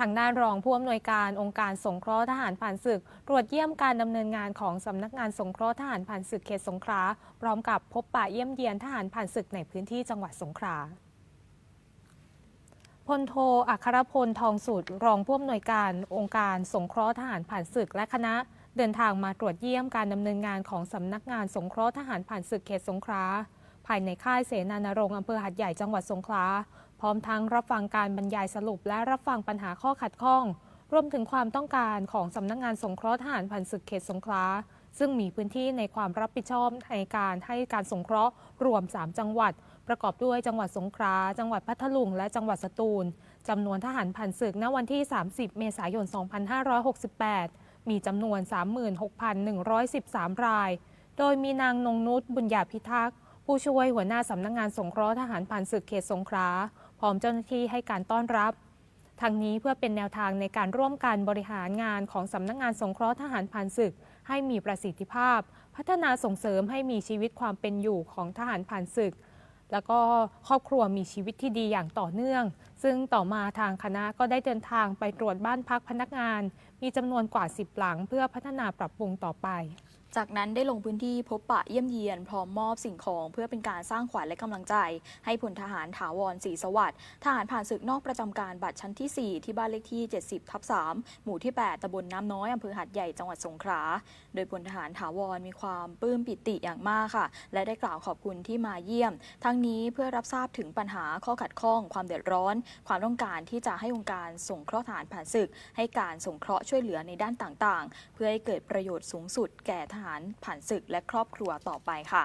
ทางด้านรองผู้อำนวยการองค์การสงเคราะห์ทหารผ่านศึก ตรวจเยี่ยมการดำเนินงานของสำนักงานสงเคราะห์ทหารผ่านศึกเขตสงขลาพร้อมกับพบปะเยี่ยมเยียนทหารผ่านศึกในพื้นที่จังหวัดสงขลาพลโทอัครพลทองสุดรองผู้อำนวยการองค์การสงเคราะห์ทหารผ่านศึกและคณะ เดินทางมาตรวจเยี่ยมการดำเนินงานของสำนักงานสงเคราะห์ทหารผ่านศึกเขตสงขลาภายในค่ายเสนานรงค์อำเภอหัดใหญ่จังหวัดสงขลา พร้อมทั้งรับฟังการบรรยายสรุปและรับฟังปัญหาข้อขัดข้อง รวมถึงความต้องการของสำนักงานสงเคราะห์ทหารผ่านศึกเขตสงขลาซึ่งมีพื้นที่ในความรับผิดชอบในการให้การสงเคราะห์รวม 3 จังหวัด ประกอบด้วยจังหวัดสงขลาจังหวัดพัทลุง และจังหวัดสตูลจำนวนทหารผ่านศึกณวันที่ 30 เมษายน 2568 มีจำนวน 36,113 ราย โดยมีนางนงนุชบุญญาพิทักษ์ ผู้ช่วยหัวหน้าสำนักงงานสงเคราะห์ทหารผ่านศึกเขตสงขลาพร้อมเจ้าหน้าที่ให้การต้อนรับทางนี้เพื่อเป็นแนวทางในการร่วมกันบริหารงานของสำนักงานสงเคราะห์ทหารผ่านศึก ให้มีประสิทธิภาพ พัฒนาส่งเสริมให้มีชีวิตความเป็นอยู่ของทหารผ่านศึก แล้วก็ครอบครัวมีชีวิตที่ดีอย่างต่อเนื่อง ซึ่งต่อมาทางคณะก็ได้เดินทางไปตรวจบ้านพักพนักงาน มีจำนวนกว่า 10 หลังเพื่อพัฒนาปรับปรุงต่อไป จากนั้นได้ลงพื้นที่พบปะเยี่ยมเยียนพร้อมมอบสิ่งของเพื่อเป็นการสร้างขวัญและกำลังใจ ให้พลทหารถาวรศรีสวัสดิ์ทหารผ่านศึกนอกประจำการบัตรชั้นที่ 4 ที่บ้านเลขที่ 70 ทับ 3 หมู่ที่ 8ตำบลน้ำน้อยอำเภอหัดใหญ่จังหวัดสงขลาโดยพลทหารถาวรมีความปลื้มปิติอย่างมากค่ะ และได้กล่าวขอบคุณที่มาเยี่ยม ทั้งนี้เพื่อรับทราบถึงปัญหาข้อขัดข้องความเดือดร้อนความต้องการที่จะให้องค์การส่งเคราะห์ทหารผ่านศึก ให้การส่งเคราะห์ช่วยเหลือในด้านต่างๆ เพื่อให้เกิดประโยชน์สูงสุดแก่ทหารผ่านศึกและครอบครัวต่อไปค่ะ